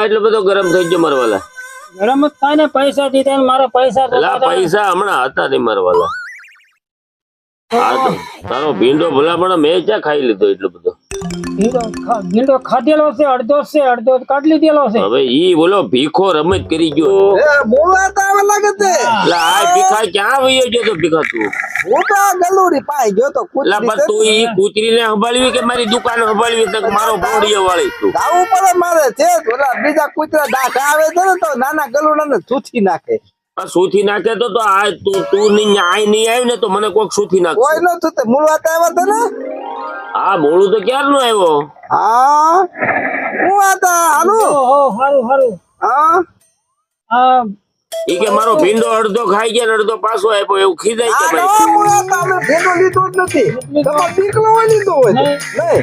એટલો બધો ગરમ થઈ ગયો મારવાલા ગરમ જ થાય ને પૈસા દીધા મારા પૈસા પૈસા હમણાં હતા નહીં મારવાલા તારો ભીંડો ભલા પણ મેં ક્યાં ખાઈ લીધો એટલો બધો? ભીંડો ખાધેલો છે અડધો છે અડધો કાઢી લીધેલો છે. હવે ઈ બોલો ભીખો રમત કરી ગયો. એ બોલાતા આવે લાગે તે એટલે આ ભીખા ક્યાં વયો ગયો તો ભીખા તું? હું તો પાઈ ગયો તો એટલે લા પણ તું ઈ કૂતરીને સંભાળવી કે મારી દુકાન સંભાળવી તક મારો ભોડીયો વાળી તું? ગાવું પડે મારે છે ઓલા બીજા કૂતરા દાખ આવે છે ને તો નાના ગલુડાને થૂથી નાખે. આ સુથી નાખે તો તો આ તું તું નહીં આય નહીં આવ્યું ને તો મને કોઈક સુથી નાખશે. કોઈ નો થતે મૂળ વાત આવ્યા હતા ને? આ મોડું તો ક્યારનો આવ્યો? હા? હું આતા હાલું. ઓહો હારું હારું. હા? હા ઈ કે મારો ભીંડો અડધો ખાઈ ગયા અડધો પાછો આપ્યો એવું ખીજાય કે આ ભાઈ. નવા મુળાતા અમે ભેગો લીધો જ નથી. તમે દીકલો હોય લીધો હોય. નહીં.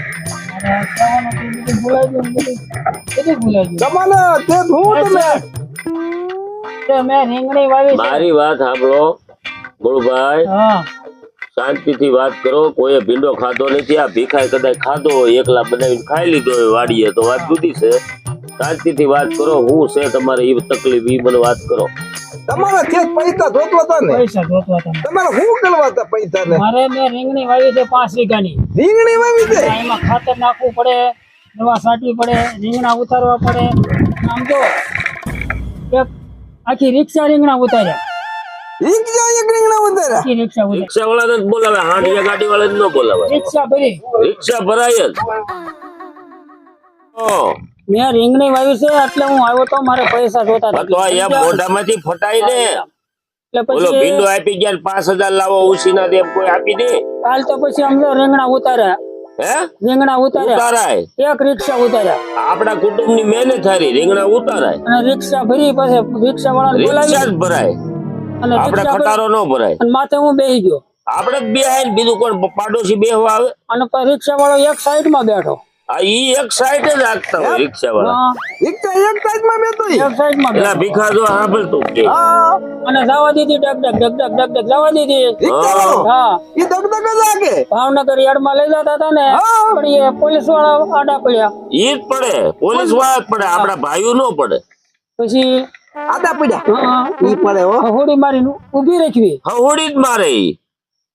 તમારે તે હું તમે. મેં રીંગણી વાવી મારી વાત સાંભળો ગુળભાઈ હા. શાંતિથી વાત કરો કોઈએ ભીંડો ખાધો નથી આ ભીખાય કદાચ ખાધો હોય એકલા બનાવીને ખાઈ લીધો હોય વાડીએ તો વાત જુદી છે. શાંતિથી વાત કરો હું છે તમારે એ તકલીફ ઈ મને વાત કરો. તમારા છે પૈસા જોતવા હતા ને? પૈસા જોતવા તમે તમારે શું કરવા હતા પૈસા ને મારે મેં રીંગણી વાવી છે પાંચ વીઘાની. રીંગણી વાવી છે? એમાં ખાતર નાખવું પડે દવા છાંટવી પડે રીંગણા ઉતારવા પડે. આમ જો એક આખી રિક્ષા રીંગણા ઉતાર્યા. રિક્ષા એક રીંગણા ઉતાર્યા રિક્ષા ઉતારી રિક્ષા બોલાવે હાંડિયા ગાડી વાળાને ન બોલાવે. રિક્ષા ભરી. રિક્ષા ભરાય જ. મેં રીંગણી વાવી છે એટલે હું આવ્યો તો મારે પૈસા જોતા તો આ મોઢામાંથી ફટાઈ દે. એટલે બોલો પછી ભીંડો આપી ગયા પાંચ હજાર લાવો ઉછીના દે કોઈ આપી દે? કાલ તો પછી અમને રીંગણા ઉતાર્યા. હે? રીંગણા ઉતાર્યા. એક રિક્ષા ઉતાર્યા. આપણા કુટુંબની મહેનત હારી રીંગણા ઉતારાય. અને રિક્ષા ભરી પછી રિક્ષા વાળા બોલાવી ભરાય. આપણે રિક્ષા ભરી ખટારો ન ભરાય. અને માથે હું બેહી ગયો. આપણે જ બેહાય ને બીજું કોણ પાડોશી બેહવા આવે? અને રિક્ષા વાળો એક સાઈડમાં બેઠો. આ ઈ એક સાઈડ જ રાખતા હોય રિક્ષા વાળા હા, રિક્ષા એક સાઈડમાં બેઠો એક સાઈડમાં પેલા ભીખા જો સાંભળતું કે અને જવા દીધી ડગ ડગ ડગ ડગ ડગ ડગ જવા દીધી. જ ભાવનગર યાર્ડમાં લઈ જતા હતા ને પણ એ પોલીસવાળા આડા પડ્યા. ઈ જ પડે. પોલીસવાળા જ પડે. આપણા ભાઈઓ નો પડે. પછી આદા પડ્યા હા, ઈ પડે હો. હોડી મારીને ઊભી રાખવી. હોડી જ મારે.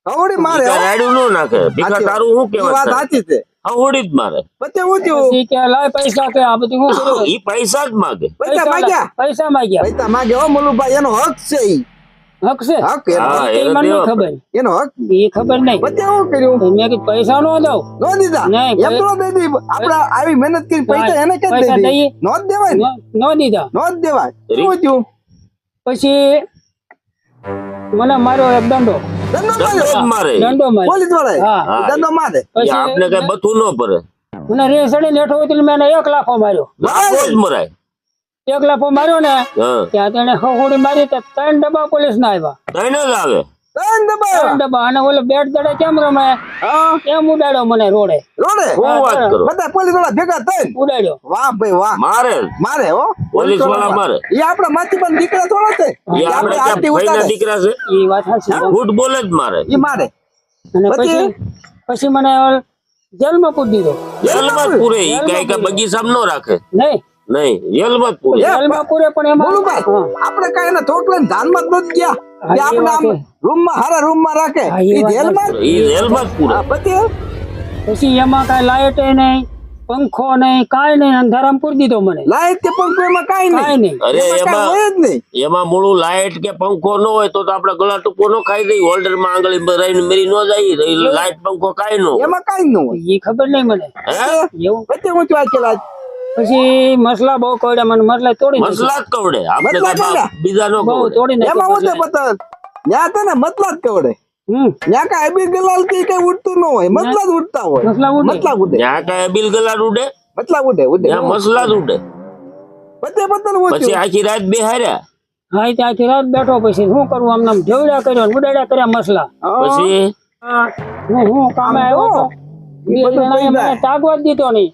હોડી મારે ભીખા નો નાખે. ભીખા તારું હું કેવા વાત સાચી છે. હોડી જ મારે. પછી હું થયું? ઈ કે લાય પૈસા કે આ બધું હું ઈ પૈસા જ માગે. પૈસા પૈસા માંગ્યા? પૈસા માંગ્યા. પૈસા માંગે હો મુલુભાઈ એનો હક છે ઈ. હક છે. હક એનો ખબર. હક? એ ખબર નહીં. હું કર્યું. મેં પૈસા નો દઉં. નો દીધા? નહીં, એમ તો દઈ આપડા આવી મહેનત કરી પૈસા એને કે પૈસા દઈએ. નો જ દેવાય ને? ન- ન દીધા. નો જ દેવાય. શું થયું? પછી મને માર્યો એક દંડો. દંડો મારે. દંડો માર્યો. પોલીસવાળા હા. હા. દંડો મારે? ઈ આપણે કઈ બથું ન પડે મને રે લેઠો હોય તો મેં એક લાખો માર્યો. મરાય. એક લાફો માર્યો ને ત્યાં તેને હોડી મારી તો ત્રણ ડબ્બા પોલીસ ના આવ્યા ત્રણ જ આવે? દંડ દબાવ્યા. ત્રણ ડબ્બા. અને ઓલો બેટ દડે કેમ રમે? એમ ઉડાડ્યો મને રોડે? રોડે? વાત કરો? બધા પોલીસવાળા ભેગા થઈને? ઉડાડ્યો. વાહ ભાઈ વાહ. મારે? મારે હો? પોલીસવાળા મારે એ આપડા માથી પણ દીકરા થોડા છે. આપણે આપણે ઉતારે. દીકરા છે? એ વાત સાચી. ફૂટબોલ જ મારે. એ મારે. અને પછી? પછી? મને જેલમાં પૂરી દીધો. જેલમાં પૂરે? ઈ કઈ કઈ બગીચામાં ન રાખે? નહીં. નહીં જેલમાં જ પૂરે પણ એમાં આપણે કઈ એને થોકલે ધાનમાં જ નથી ગયા. કે આપણે આમ રૂમમાં હારા રૂમમાં રાખે. ઈ જેલમાં ઈ જેલમાં પૂરે. હા, પછી એમાં? કાંઈ લાઈટ નહીં પંખો નહીં કાઈ નહીં અંધારામ પૂરી દીધો મને. લાઈટ કે પંખો એમાં કાંઈ કાંઈ નહીં. નહીં અરે એમાં હોય જ નહીં. એમાં મૂળું લાઈટ કે પંખો ન હોય તો આપડે આપણે ગળા ટૂંકો ન ખાઈ દઈ હોલ્ડરમાં આંગળી રહીને મેરી ન જાય. લાઈટ પંખો કાઈ નો એમાં કાંઈ ન હોય. એ ખબર નહીં મને. એવું? હું છું આજકાલ પછી મસલા બહુ કવડે મને મસલા તોડી મસલા જ કવડે. આપણે? બીજા નો બહુ તોડી એમાં હું નાખ્યા તો મસલા. પતા ન્યા તો ને મતલા જ કવડે. હમ. ન્યા ગલાલ કે કઈ ઉડતું ન હોય. મતલા જ ઉડતા હોય. મસલા ઉડે. મતલા ઉડે. ગલાલ ઉડે? મતલા ઉડે મસલા જ ઉડે. પતે પતન હું પછી આખી રાત બેહાર્યા? હા એ ત્યાંથી રાત બેઠો. પછી શું કરવું આમ નામ ઢેવડા કર્યો ને ઉડાડ્યા કર્યા મસલા. પછી? હું હું કામે આવ્યો બે તાગવા જ દીધો નહીં.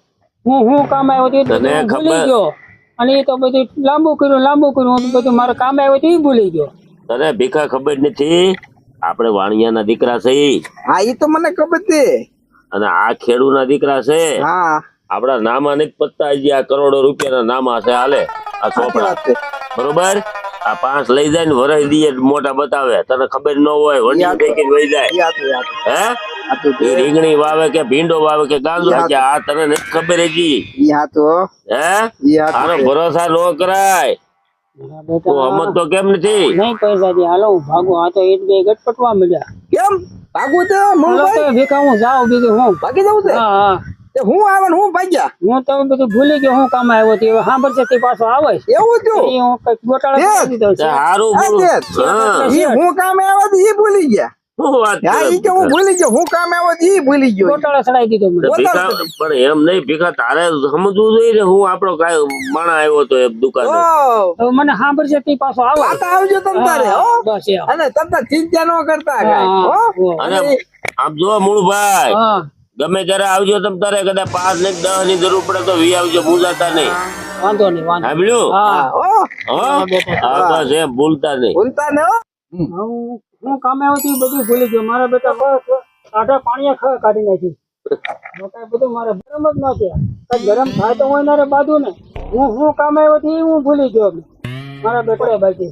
હું હું કામ આવ્યો હતો ભૂલી ગયો. અને એ તો બધું લાંબુ કર્યું લાંબુ કર્યું. બધું મારે કામ આવ્યો તો એ ભૂલી ગયો. તને ભીખા ખબર નથી? આપણે વાણિયાના દીકરા છે હા એ તો મને ખબર છે. અને આ ખેડૂના દીકરા છે. હા. આપડા નામા નથી પત્તા જે આ કરોડો રૂપિયાના નામા છે હાલે. આ ચોપડા. બરોબર? આ પાંચ લઈ જાય ને વરસ દઈએ મોટા બતાવે. તને ખબર ન હોય વણિયા થઈ વહી જાય. હે? એ રીંગણી વાવે કે ભીંડો વાવે કે ગાંજો યાદ. કે આ તને નથી ખબર હજી. ઈ હાથો હે. ઈ હાથો આનો છે. ભરોસા ન કરાય. મારા તું બેટા સમજતો કેમ નથી? નહીં પૈસા દે હાલો હું ભાગું. આ તો એક બે ગટપટવા મળ્યા. કેમ? ભાગવું છે હાલો મુંબઈ તો ભીખા હું જાઉં બીજું હું? ભાગી જવું છે? હા હા. તે હું આવે ને હું ભાગ્યા? હું તો બધું ભૂલી ગયો હું કામ આવ્યો તે સાંભળશે તે પાછો આવે છે. એવું થયું એ હું કંઈક ગોટાળા એ, કરી દીધો તે છે હારું હા, બોલું. તે. હા. ઈ હું કામે આવ્યો તો ઈ ભૂલી ગયા. શું વાત હા કરે ઈ કે હું ભૂલી ગયો. હું કામે આવ્યો તો ઈ ભૂલી ગયો. ગોટાળા ચડાઈ દીધો મને. તો ભીખા પણ એમ નહીં ભીખા તારે સમજવું જોઈએ હું આપણો કાંઈ માણા આવ્યો તો એ દુકાને. ઓ. હવે મને સાંભળશે તે પાછો આવે. પાછા આવજો તમ તારે હો. હા, બસ એમ. અને તમ તાર ચિંતા ન કરતા હા, કાંઈ, હો. હા. અને આમ જો મૂળભાઈ ગમે ત્યારે આવજો તમ તારે કદાચ પાંચ ને દસની જરૂર પડે તો વી આવજો મૂંઝાતા નહીં. વાંધો નહીં સાંભળ્યું? ભૂલતા નહીં. ભૂલતા ને હો કામે આવતી બધું ભૂલી ગયો. મારા બેટા બસ આટા પાણી કાઢી નાખી. મોટા બધું મારે ગરમ જ ન ગરમ થાય તો હું એના બાજુ ને હું હું કામે આવ્યો તે હું ભૂલી ગયો. મારા બેટા બાકી.